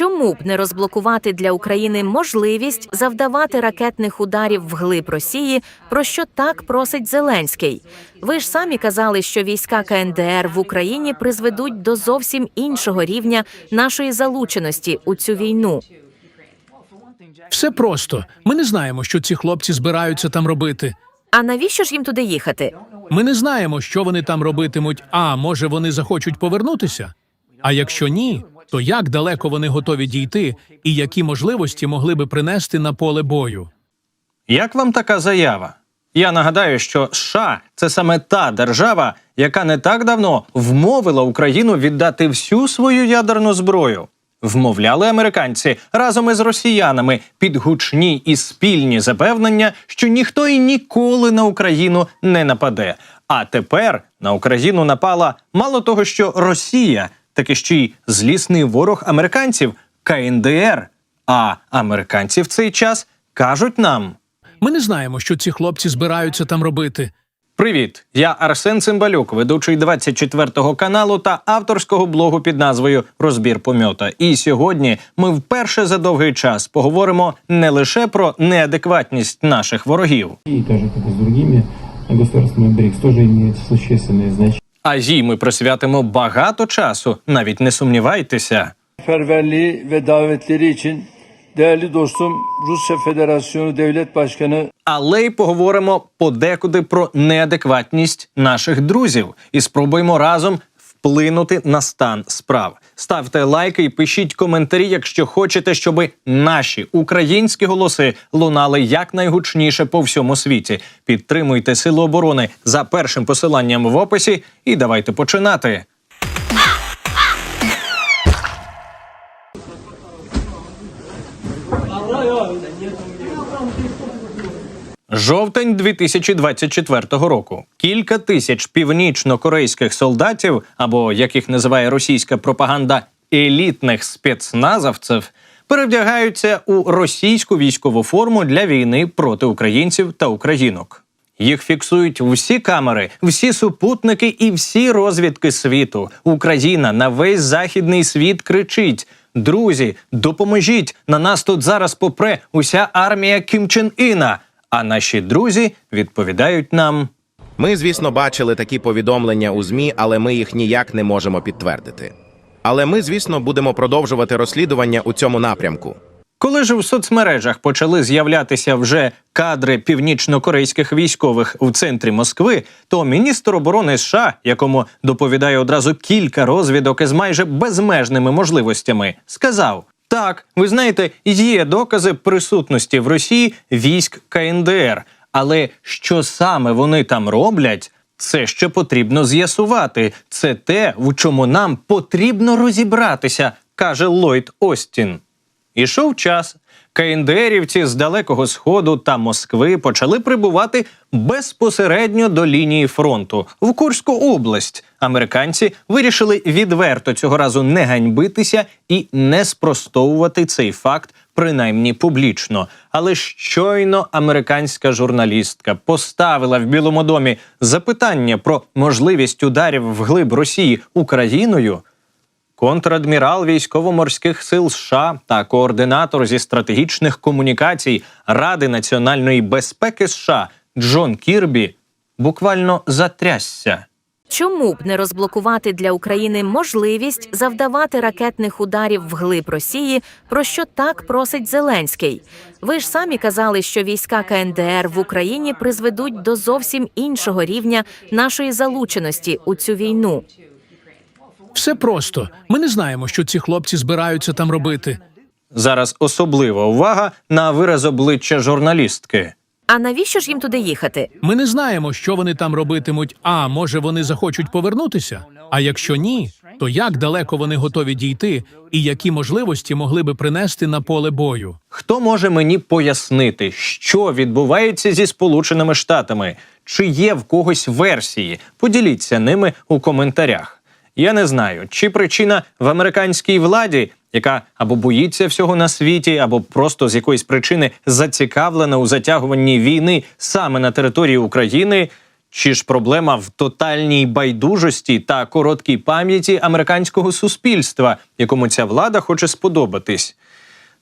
Чому б не розблокувати для України можливість завдавати ракетних ударів вглиб Росії, про що так просить Зеленський? Ви ж самі казали, що війська КНДР в Україні призведуть до зовсім іншого рівня нашої залученості у цю війну. Все просто. Ми не знаємо, що ці хлопці збираються там робити. А навіщо ж їм туди їхати? Ми не знаємо, що вони там робитимуть. А може вони захочуть повернутися? А якщо ні, то як далеко вони готові дійти, і які можливості могли би принести на поле бою? Як вам така заява? Я нагадаю, що США це саме та держава, яка не так давно вмовила Україну віддати всю свою ядерну зброю. Вмовляли американці разом із росіянами під гучні і спільні запевнення, що ніхто і ніколи на Україну не нападе. А тепер на Україну напала мало того, що Росія, так і ще й злісний ворог американців КНДР. А американці в цей час кажуть нам. Ми не знаємо, що ці хлопці збираються там робити. Привіт, я Арсен Цимбалюк, ведучий 24 каналу та авторського блогу під назвою Розбір помьота. І сьогодні ми вперше за довгий час поговоримо не лише про неадекватність наших ворогів, И так же, как и с другими государствами БРИКС, тоже а зій ми присвятимо багато часу. Навіть не сумнівайтеся. seferberliği ve davetleri için değerli dostum Rusya Federasyonu Devlet Başkanı Але й поговоримо подекуди про неадекватність наших друзів і спробуємо разом вплинути на стан справ. Ставте лайки і пишіть коментарі, якщо хочете, щоб наші українські голоси лунали якнайгучніше по всьому світі. Підтримуйте Сили оборони за першим посиланням в описі, і давайте починати. Жовтень 2024 року. Кілька тисяч північно-корейських солдатів, або як їх називає російська пропаганда, елітних спецназовців, перевдягаються у російську військову форму для війни проти українців та українок. Їх фіксують всі камери, всі супутники і всі розвідки світу. Україна на весь західний світ кричить: Друзі, допоможіть! На нас тут зараз попре уся армія Кім Чен Іна. А наші друзі відповідають нам. Ми, звісно, бачили такі повідомлення у ЗМІ, але ми їх ніяк не можемо підтвердити. Але ми, звісно, будемо продовжувати розслідування у цьому напрямку. Коли ж в соцмережах почали з'являтися вже кадри північно-корейських військових в центрі Москви, то міністр оборони США, якому доповідає одразу кілька розвідок із майже безмежними можливостями, сказав: так, ви знаєте, є докази присутності в Росії військ КНДР, але що саме вони там роблять? Це ще потрібно з'ясувати. Це те, в чому нам потрібно розібратися, каже Ллойд Остін. Ішов час. КНДРівці з далекого сходу та Москви почали прибувати безпосередньо до лінії фронту в Курську область. Американці вирішили відверто цього разу не ганьбитися і не спростовувати цей факт, принаймні публічно. Але щойно американська журналістка поставила в Білому домі запитання про можливість ударів вглиб Росії Україною. Контрадмірал військово-морських сил США та координатор зі стратегічних комунікацій Ради національної безпеки США Джон Кірбі буквально затрясся. Чому б не розблокувати для України можливість завдавати ракетних ударів вглиб Росії, про що так просить Зеленський? Ви ж самі казали, що війська КНДР в Україні призведуть до зовсім іншого рівня нашої залученості у цю війну. Все просто. Ми не знаємо, що ці хлопці збираються там робити. Зараз особлива увага на вираз обличчя журналістки. А навіщо ж їм туди їхати? Ми не знаємо, що вони там робитимуть. А може вони захочуть повернутися? А якщо ні, то як далеко вони готові дійти, і які можливості могли би принести на поле бою? Хто може мені пояснити, що відбувається зі Сполученими Штатами? Чи є в когось версії? Поділіться ними у коментарях. Я не знаю, чи причина в американській владі, яка або боїться всього на світі, або просто з якоїсь причини зацікавлена у затягуванні війни саме на території України, Чи ж проблема в тотальній байдужості та короткій пам'яті американського суспільства, якому ця влада хоче сподобатись?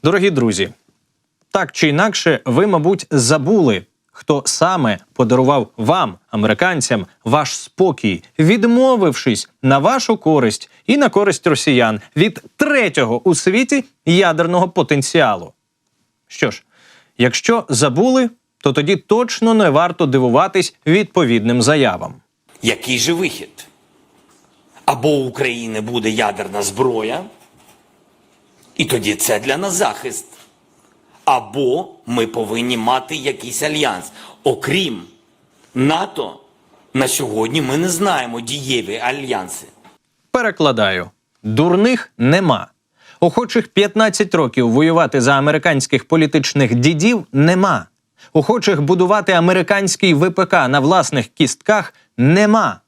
Дорогі друзі, так чи інакше, ви, мабуть, забули, хто саме подарував вам, американцям, ваш спокій, відмовившись на вашу користь і на користь росіян від третього у світі ядерного потенціалу. Що ж, якщо забули, то тоді точно не варто дивуватись відповідним заявам. Який же вихід? Або України буде ядерна зброя, і тоді це для нас захист. Або ми повинні мати якийсь альянс. Окрім НАТО, на сьогодні ми не знаємо дієві альянси. Перекладаю: дурних нема. Охочих 15 років воювати за американських політичних дідів нема. Охочих будувати американський ВПК на власних кістках нема.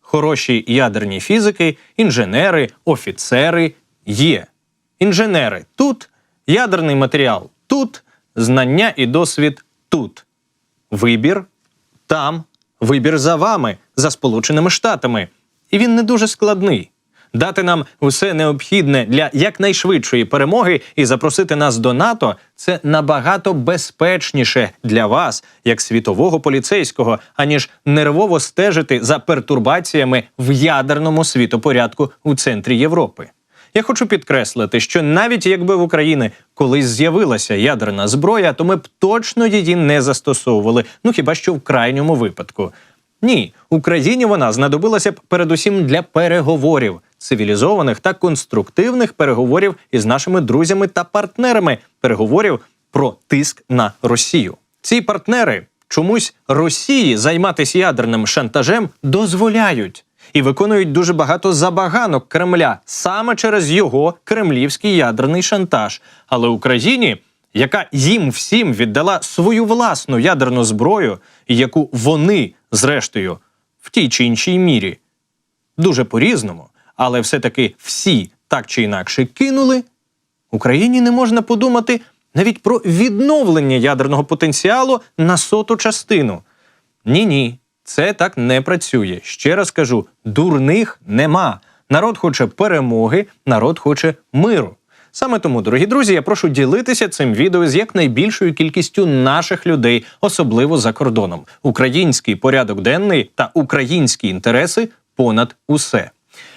Хороші ядерні фізики, інженери, офіцери є. Інженери тут, ядерний матеріал тут, знання і досвід тут. Вибір там, вибір за вами, за Сполученими Штатами. І він не дуже складний. Дати нам усе необхідне для якнайшвидшої перемоги і запросити нас до НАТО це набагато безпечніше для вас, як світового поліцейського, аніж нервово стежити за пертурбаціями в ядерному світопорядку у центрі Європи. Я хочу підкреслити, що навіть якби в Україні колись з'явилася ядерна зброя, то ми б точно її не застосовували, ну хіба що в крайньому випадку. Ні, Україні вона знадобилася б передусім для переговорів, цивілізованих та конструктивних переговорів із нашими друзями та партнерами, переговорів про тиск на Росію. Ці партнери чомусь Росії займатися ядерним шантажем дозволяють і виконують дуже багато забаганок Кремля саме через його кремлівський ядерний шантаж. Але Україні, яка їм всім віддала свою власну ядерну зброю, яку вони, зрештою, в тій чи іншій мірі, дуже по-різному, але все-таки всі так чи інакше кинули, Україні не можна подумати навіть про відновлення ядерного потенціалу на соту частину. Ні, ні, це так не працює. Ще раз кажу: дурних нема. Народ хоче перемоги, народ хоче миру. Саме тому, дорогі друзі, я прошу ділитися цим відео з якнайбільшою кількістю наших людей, особливо за кордоном. Український порядок денний та українські інтереси понад усе.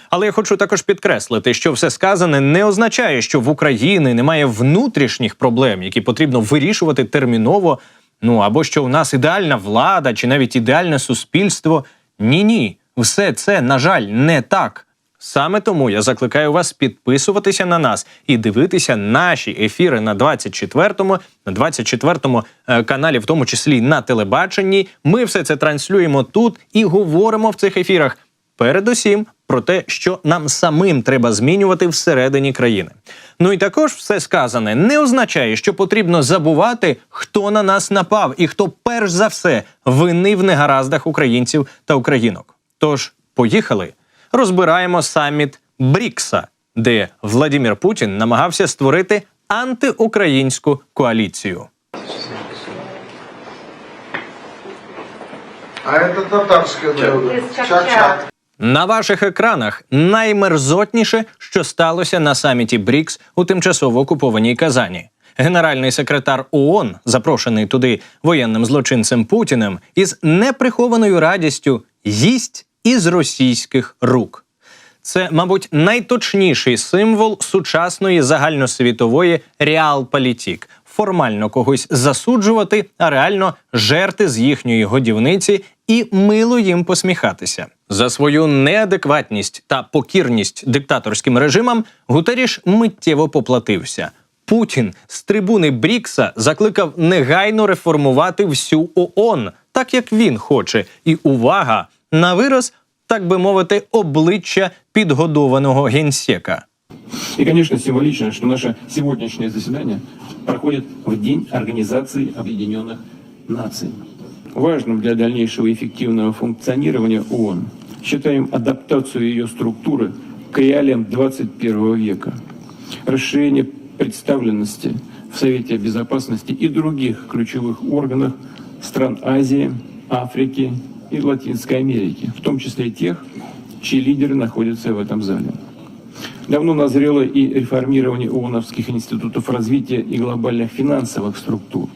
Але я хочу також підкреслити, що все сказане не означає, що в Україні немає внутрішніх проблем, які потрібно вирішувати терміново. Ну або що у нас ідеальна влада чи навіть ідеальне суспільство. Ні, ні, все це, на жаль, не так. Саме тому я закликаю вас підписуватися на нас і дивитися наші ефіри на 24-му, на 24-му е, каналі, в тому числі на телебаченні. Ми все це транслюємо тут і говоримо в цих ефірах. Передусім про те, що нам самим треба змінювати всередині країни. Ну і також все сказане не означає, що потрібно забувати, хто на нас напав і хто перш за все винний в негараздах українців та українок. Тож поїхали, розбираємо саміт Брікса, де Владимир Путін намагався створити антиукраїнську коаліцію. А это татарское блюдо. Чак-чак. На ваших екранах наймерзотніше, що сталося на саміті БРІКС у тимчасово окупованій Казані. Генеральний секретар ООН, запрошений туди воєнним злочинцем Путіним, із неприхованою радістю їсть із російських рук. Це, мабуть, найточніший символ сучасної загальносвітової реалполітік. Формально когось засуджувати, а реально жерти з їхньої годівниці і мило їм посміхатися. За свою неадекватність та покірність диктаторським режимам Гутеріш миттєво поплатився. Путін з трибуни Брікса закликав негайно реформувати всю ООН, так як він хоче. І увага на вираз, так би мовити, обличчя підгодованого генсека. И, конечно, символично, что наше сегодняшнее заседание проходит в День Организации Объединенных Наций. Важным для дальнейшего эффективного функционирования ООН считаем адаптацию ее структуры к реалиям 21 века, расширение представленности в Совете Безопасности и других ключевых органах стран Азии, Африки, и Латинской Америки, в том числе тех, чьи лидеры находятся в этом зале. Давно назрело и реформирование ООНовских институтов развития и глобальных финансовых структур.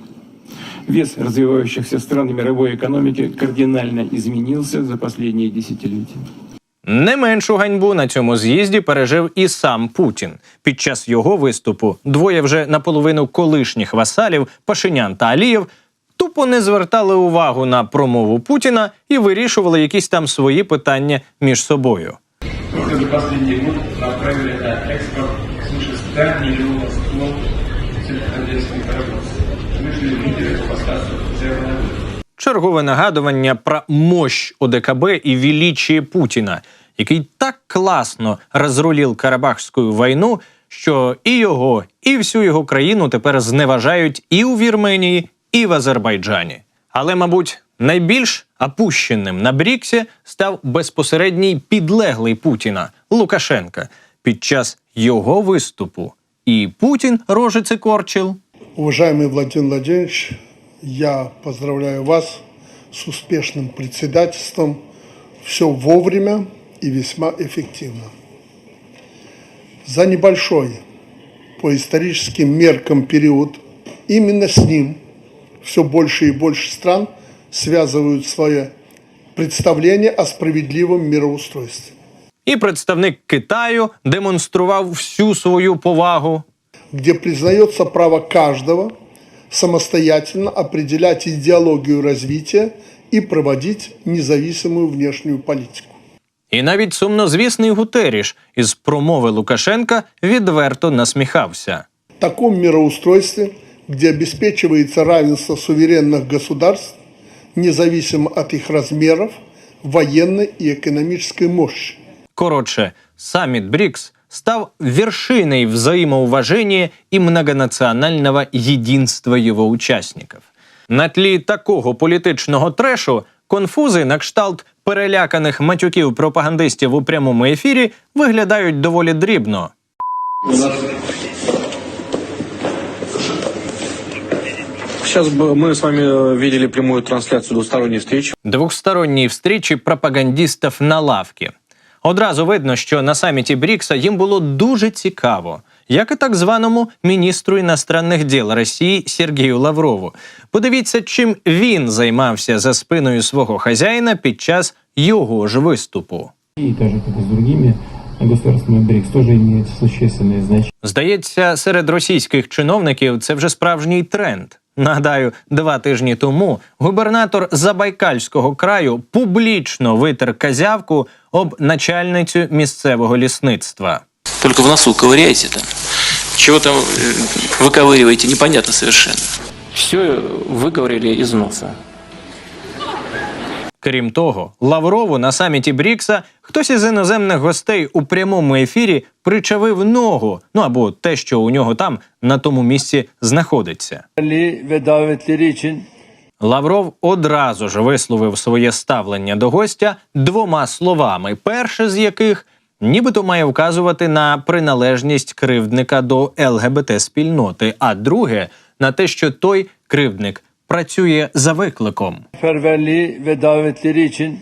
Вес развивающихся стран и мировой экономики кардинально изменился за последние десятилетия. Не меншу ганьбу на цьому з'їзді пережив і сам Путін. Під час його виступу двоє вже наполовину колишніх васалів Пашинян та Алієв тупо не звертали увагу на промову Путіна і вирішували якісь там свої питання між собою. Только за последний год направили на экспорт свыше 100 миллионов Чергове нагадування про мощь ОДКБ і величие Путіна, який так класно розрулив Карабахську війну, що і його, і всю його країну тепер зневажають і у Вірменії, і в Азербайджані. Але, мабуть, найбільш опущеним на Бріксі став безпосередній підлеглий Путіна Лукашенка під час його виступу. І Путін рожиці корчив. Уважаемый Владимир Владимирович, я поздравляю вас с успешным председательством. Все вовремя и весьма эффективно. За небольшой по историческим меркам период именно с ним все больше и больше стран связывают свое представление о справедливом мироустройстве. І представник Китаю демонстрував всю свою повагу. где признается право каждого самостоятельно определять идеологию развития и проводить независимую внешнюю политику. І навіть сумнозвісний Гутеріш із промови Лукашенка відверто насміхався. В таком мироустройстве, где обеспечивается равенство суверенных государств, независимо от их размеров, военной и экономической мощи. Коротше, саміт БРІКС став вершиной взаимоуважения и многонационального единства его участников. На тлі такого політичного трешу конфузи на кшталт переляканих матюків пропагандистів у прямому ефірі виглядають доволі дрібно. Сейчас бы мы с вами э, видели прямую трансляцию двусторонней встречи. двохсторонній встрічі пропагандистів на лавці. Одразу видно, що на саміті Брікса їм було дуже цікаво, як і так званому міністру іностранних діл Росії Сергію Лаврову. Подивіться, чим він займався за спиною свого хазяїна під час його ж виступу. І так з как и с другими государствами БРИКС, тоже имеет существенное значение. Здається, серед російських чиновників це вже справжній тренд. Нагадаю, два тижні тому губернатор Забайкальського краю публічно витер казявку об начальницю місцевого лісництва. Только в носу ковыряете там. Чего там э, выковыриваете, непонятно совершенно. Все выковырили из носа. Крім того, Лаврову на саміті Брікса хтось із іноземних гостей у прямому ефірі причавив ногу, ну або те, що у нього там на тому місці знаходиться. Лавров одразу ж висловив своє ставлення до гостя двома словами, перше з яких нібито має вказувати на приналежність кривдника до ЛГБТ спільноти, а друге на те, що той кривдник працює за викликом. ferverliği ve davetleri için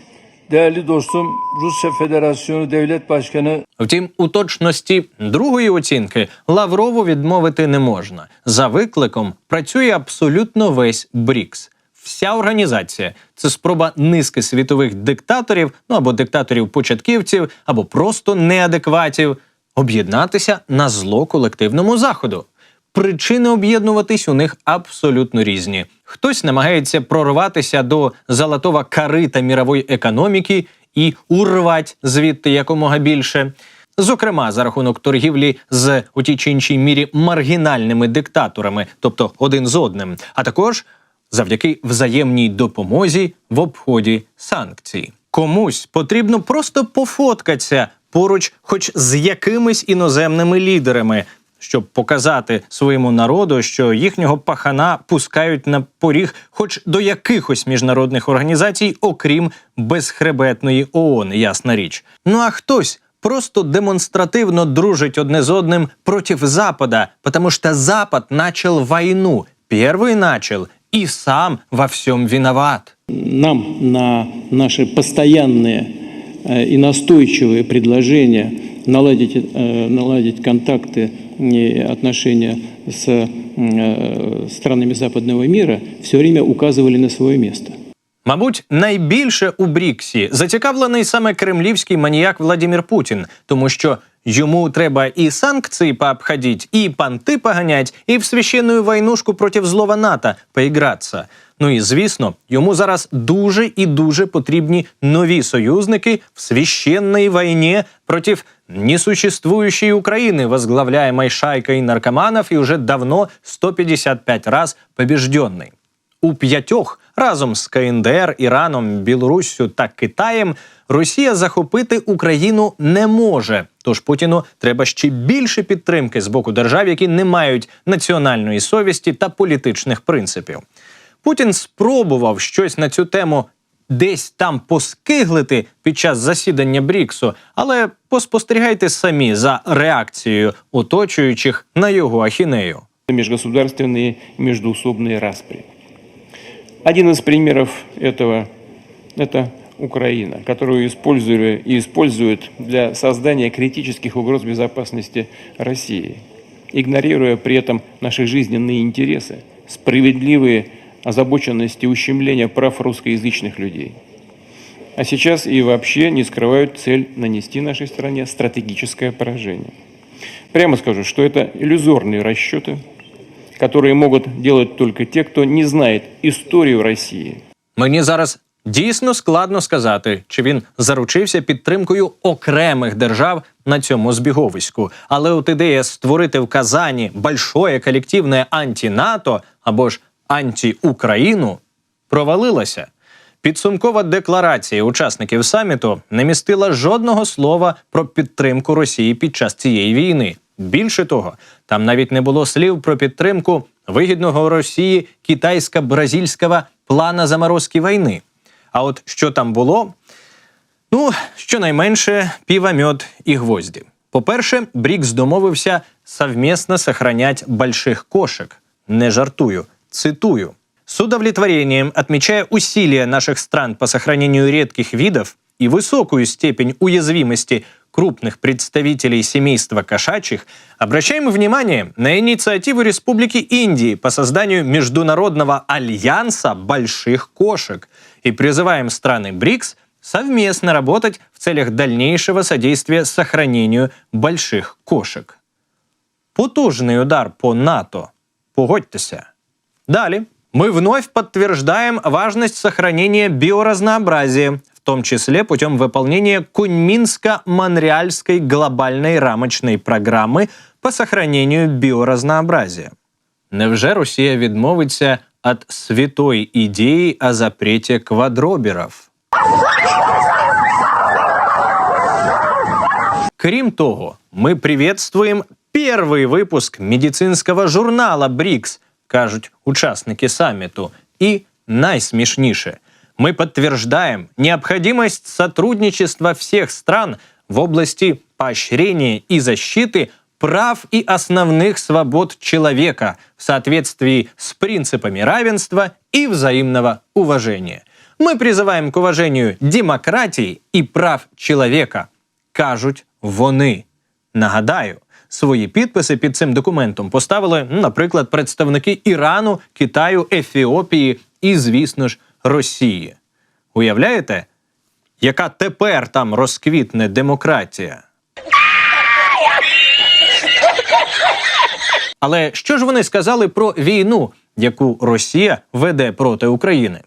değerli dostum Rusya Federasyonu Devlet Başkanı Втім, у точності другої оцінки Лаврову відмовити не можна. За викликом працює абсолютно весь БРІКС. Вся організація це спроба низки світових диктаторів, ну або диктаторів-початківців, або просто неадекватів, об'єднатися на зло колективному заходу. Причини об'єднуватись у них абсолютно різні. Хтось намагається прорватися до золотого карита мірової економіки і урвать звідти якомога більше. Зокрема, за рахунок торгівлі з у тій чи іншій мірі маргінальними диктаторами, тобто один з одним, а також завдяки взаємній допомозі в обході санкцій. Комусь потрібно просто пофоткатися поруч, хоч з якимись іноземними лідерами, щоб показати своєму народу, що їхнього пахана пускають на поріг, хоч до якихось міжнародних організацій, окрім безхребетної ООН, ясна річ. Ну а хтось. Просто демонстративно дружить одне з одним против Запада, потому что Запад начал войну, первый начал и сам во всем виноват. Нам на наши постоянные э, и настойчивые предложения наладить, э, наладить контакты и отношения с э, странами западного мира все время указывали на свое место. Мабуть, найбільше у Бріксі зацікавлений саме кремлівський маніяк Владимир Путін, тому що йому треба і санкції пообходить, і понти поганять, і в священну войнушку проти злого НАТО поігратися. Ну і звісно, йому зараз дуже і дуже потрібні нові союзники в священній війні проти несуществующей України, возглавляемой шайкой наркоманов і уже давно 155 раз побіжденний. У п'ятьох разом з КНДР, Іраном, Білоруссю та Китаєм Росія захопити Україну не може. Тож Путіну треба ще більше підтримки з боку держав, які не мають національної совісті та політичних принципів. Путін спробував щось на цю тему десь там поскиглити під час засідання Бріксу, але поспостерігайте самі за реакцією оточуючих на його ахінею. Межгосударственные и междуусобные распри. Один из примеров этого – это Украина, которую используют, и используют для создания критических угроз безопасности России, игнорируя при этом наши жизненные интересы, справедливые озабоченности ущемления прав русскоязычных людей. А сейчас и вообще не скрывают цель нанести нашей стране стратегическое поражение. Прямо скажу, что это иллюзорные расчеты, которые могут делать только те, кто не знает историю России, Мені зараз дійсно складно сказати, чи він заручився підтримкою окремих держав на цьому збіговиську. Але от ідея створити в Казані большое колективне анті-НАТО або ж анті-Україну провалилася. Підсумкова декларація учасників саміту не містила жодного слова про підтримку Росії під час цієї війни. Більше того, там навіть не було слів про підтримку вигідного Росії китайсько-бразильського плана заморозки війни. А от що там було, Ну, щонайменше півомет і гвозді. По-перше, Брікс домовився совместно сохранять больших кошек. Не жартую, цитую. С удовлетворением отмечая усилия наших стран по сохранению редких видов и высокую степень уязвимости крупных представителей семейства кошачьих, обращаем внимание на инициативу Республики Индии по созданию Международного альянса больших кошек и призываем страны БРИКС совместно работать в целях дальнейшего содействия сохранению больших кошек. Потужный удар по НАТО. Погодьтеся. Далее. Мы вновь подтверждаем важность сохранения биоразнообразия, том числе путем выполнения Куньминско-Монреальской глобальной рамочной программы по сохранению биоразнообразия. Невже Росія відмовиться від святої ідеї о запреті квадроберів? Крім того, ми приветствуємо перший випуск медицинського журнала БРІКС, кажуть учасники саміту. І найсмішніше, мы подтверждаем необходимость сотрудничества всех стран в области поощрения и защиты прав и основных свобод человека в соответствии с принципами равенства и взаимного уважения. Мы призываем к уважению демократии и прав человека, кажуть вони. Нагадаю, свої підписи під цим документом поставили, ну, наприклад, представники Ірану, Китаю, Ефіопії і, звісно ж, Росії. Уявляєте, яка тепер там розквітне демократія? Але що ж вони сказали про війну, яку Росія веде проти України?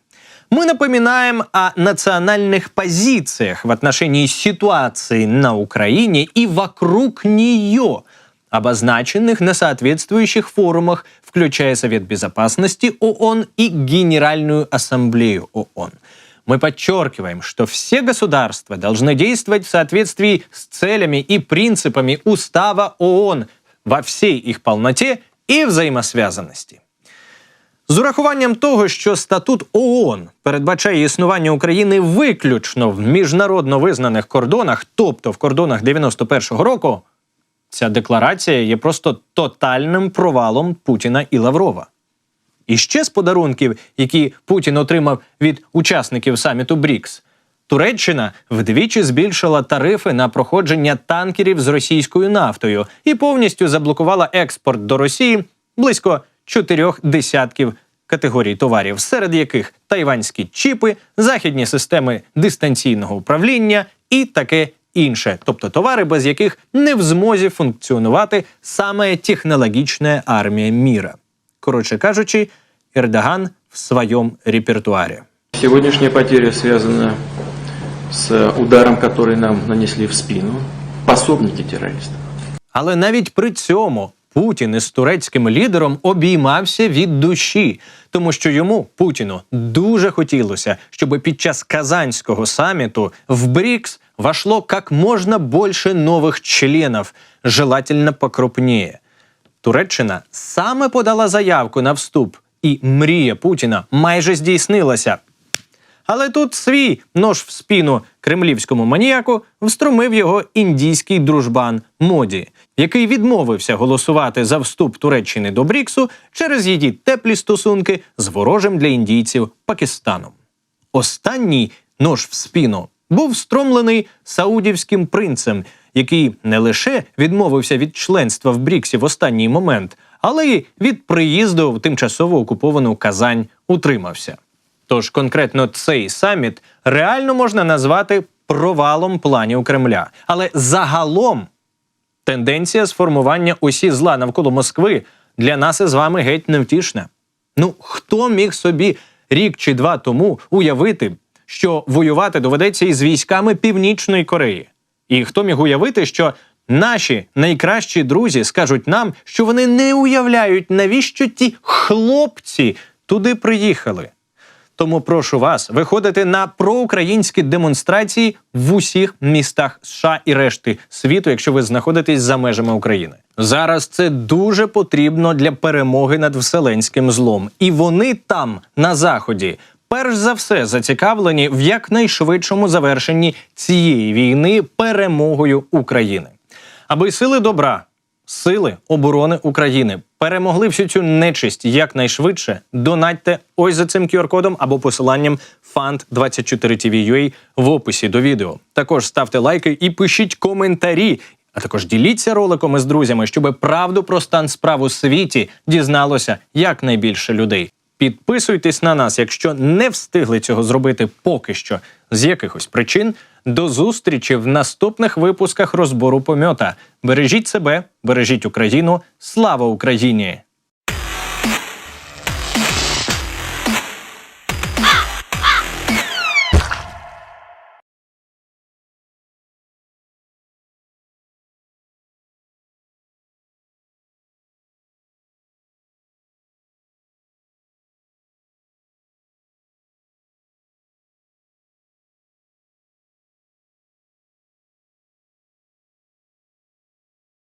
Мы напоминаем о национальных позициях в отношении ситуации на Украине и вокруг нее, обозначенных на соответствующих форумах, включая Совет Безопасности ООН и Генеральную Ассамблею ООН. Мы подчеркиваем, что все государства должны действовать в соответствии с целями и принципами Устава ООН во всей их полноте и взаимосвязанности. З урахуванням того, що статут ООН передбачає існування України виключно в міжнародно визнаних кордонах, тобто в кордонах 91-го року, ця декларація є просто тотальним провалом Путіна і Лаврова. І ще з подарунків, які Путін отримав від учасників саміту БРІКС. Туреччина вдвічі збільшила тарифи на проходження танкерів з російською нафтою і повністю заблокувала експорт до Росії близько чотирьох десятків категорій товарів, серед яких тайванські чіпи, західні системи дистанційного управління і таке інше, тобто товари, без яких не в змозі функціонувати саме технологічна армія міра. Коротше кажучи, Ердоган в своєму репертуарі. Сегодняшняя потеря связана с ударом, который нам нанесли в спину пособники террористов. Але навіть при цьому Путін із турецьким лідером обіймався від душі, тому що йому Путіну дуже хотілося, щоб під час казанського саміту в БРИКС вошло як можна більше нових членів, желательно покрупніє. Туреччина саме подала заявку на вступ, і мрія Путіна майже здійснилася. Але тут свій нож в спину кремлівському маніяку встромив його індійський дружбан Моді, який відмовився голосувати за вступ Туреччини до Бріксу через її теплі стосунки з ворожим для індійців Пакистаном. Останній нож в спину був встромлений саудівським принцем, який не лише відмовився від членства в Бріксі в останній момент, але й від приїзду в тимчасово окуповану Казань утримався. Тож конкретно цей саміт реально можна назвати провалом планів Кремля. Але загалом тенденція сформування усі зла навколо Москви для нас із вами геть невтішна. Ну хто міг собі рік чи два тому уявити, що воювати доведеться із військами Північної Кореї? І хто міг уявити, що наші найкращі друзі скажуть нам, що вони не уявляють, навіщо ті хлопці туди приїхали? Тому прошу вас виходити на проукраїнські демонстрації в усіх містах США і решти світу, якщо ви знаходитесь за межами України. Зараз це дуже потрібно для перемоги над вселенським злом, і вони там, на заході, перш за все зацікавлені в якнайшвидшому завершенні цієї війни перемогою України, аби сили добра. Сили оборони України перемогли всю цю нечисть якнайшвидше. Донатьте ось за цим QR-кодом або посиланням fund24tv.ua в описі до відео. Також ставте лайки і пишіть коментарі. А також діліться роликом із друзями, щоб правду про стан справ у світі дізналося якнайбільше людей. Підписуйтесь на нас, якщо не встигли цього зробити поки що з якихось причин. До зустрічі в наступних випусках розбору помьота. Бережіть себе, бережіть Україну. Слава Україні!